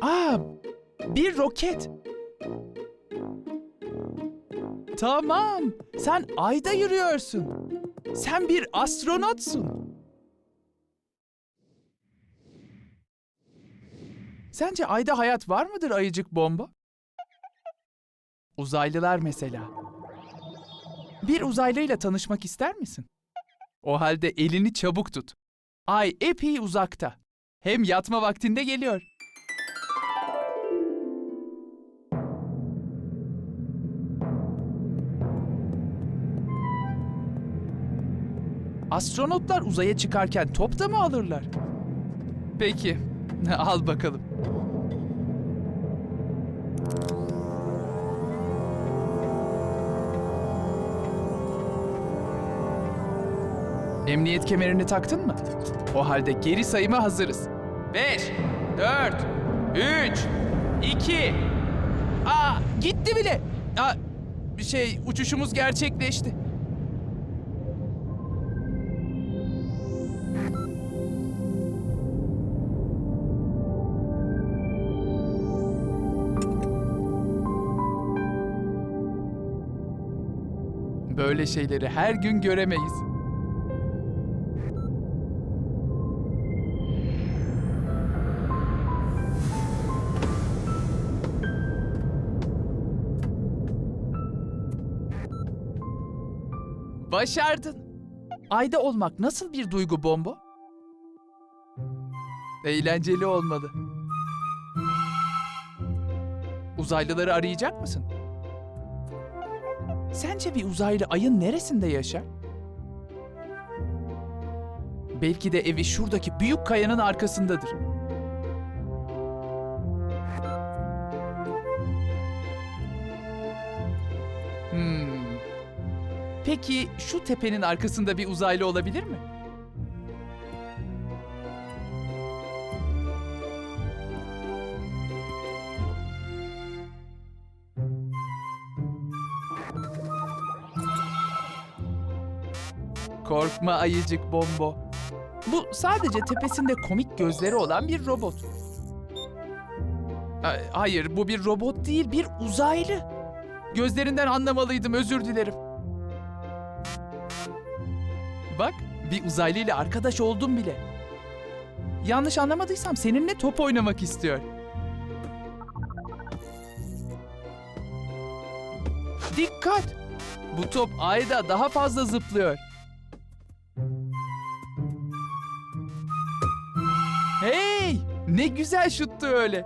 Aa, bir roket. Tamam, sen ayda yürüyorsun. Sen bir astronotsun. Sence ayda hayat var mıdır ayıcık bomba? Uzaylılar mesela. Bir uzaylıyla tanışmak ister misin? O halde elini çabuk tut. Ay epey uzakta. Hem yatma vaktinde geliyor. Astronotlar uzaya çıkarken top da mı alırlar? Peki, al bakalım. Emniyet kemerini taktın mı? O halde geri sayıma hazırız. 5, 4, 3, 2... Aa, gitti bile. Aa, şey, uçuşumuz gerçekleşti. Böyle şeyleri her gün göremeyiz. Başardın. Ayda olmak nasıl bir duygu bombo? Eğlenceli olmalı. Uzaylıları arayacak mısın? Sence bir uzaylı ayın neresinde yaşar? Belki de evi şuradaki büyük kayanın arkasındadır. Hmm. Peki şu tepenin arkasında bir uzaylı olabilir mi? Korkma ayıcık bombo. Bu sadece tepesinde komik gözleri olan bir robot. Ha- Hayır, bu bir robot değil, bir uzaylı. Gözlerinden anlamalıydım, özür dilerim. Bak, bir uzaylı ile arkadaş oldum bile. Yanlış anlamadıysam seninle top oynamak istiyor. Dikkat! Bu top ayda daha fazla zıplıyor. Hey! Ne güzel şuttu öyle.